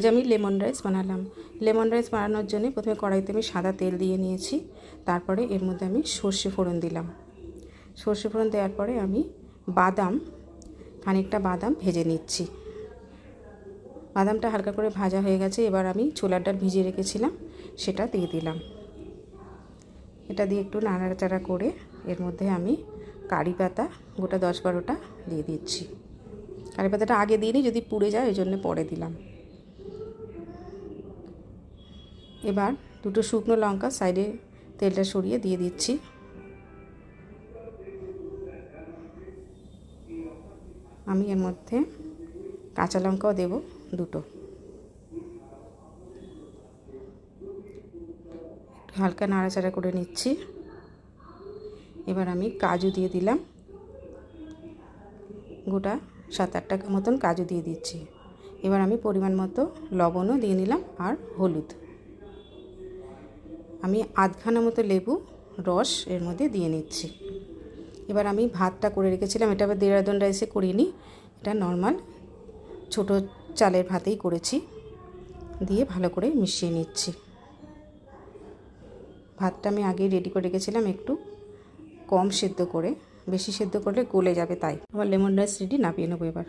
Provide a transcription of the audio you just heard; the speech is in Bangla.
আজ আমি লেমন রাইস বানালাম। লেমন রাইস বানানোর জন্য প্রথমে কড়াইতে আমি সাদা তেল দিয়ে নিয়েছি, তারপরে এর মধ্যে আমি সর্ষে ফোড়ন দিলাম। সর্ষে ফোড়ন দেওয়ার পরে আমি বাদাম, খানিকটা বাদাম ভেজে নিচ্ছি। বাদামটা হালকা করে ভাজা হয়ে গেছে, এবার আমি ছোলার ডাল ভিজিয়ে রেখেছিলাম, সেটা দিয়ে দিলাম। এটা দিয়ে একটু নাড়াচাড়া করে এর মধ্যে আমি কারি পাতা, গোটা দশ বারোটা দিয়ে দিচ্ছি। কারি পাতাটা আগে দিইনি, যদি পুড়ে যায় ওই জন্য পরে দিলাম। এবার দুটো শুকনো লঙ্কা সাইডে তেলটা সরিয়ে দিয়ে দিচ্ছি। আমি এর মধ্যে কাঁচা লঙ্কাও দেব দুটো। হালকা নাড়াচাড়া করে নিচ্ছি। এবার আমি কাজু দিয়ে দিলাম। গোটা সাত আট টাকা মতন কাজু দিয়ে দিচ্ছি। এবার আমি পরিমাণ মতো লবণও দিয়ে নিলাম আর হলুদ। আমি আধখানা মতো লেবু, রস এর মধ্যে দিয়ে নিচ্ছি। এবার আমি ভাতটা করে রেখেছিলাম, এটা আবার দেড়াদন রাইসে করিনি, এটা নর্মাল ছোট চালের ভাতেই করেছি, দিয়ে ভালো করে মিশিয়ে নিচ্ছি। ভাতটা আমি আগেই রেডি করে রেখেছিলাম একটু কম সেদ্ধ করে, বেশি সেদ্ধ করলে গলে যাবে তাই। আমার লেমন রাইস রেডি নামিয়ে নেব এবার।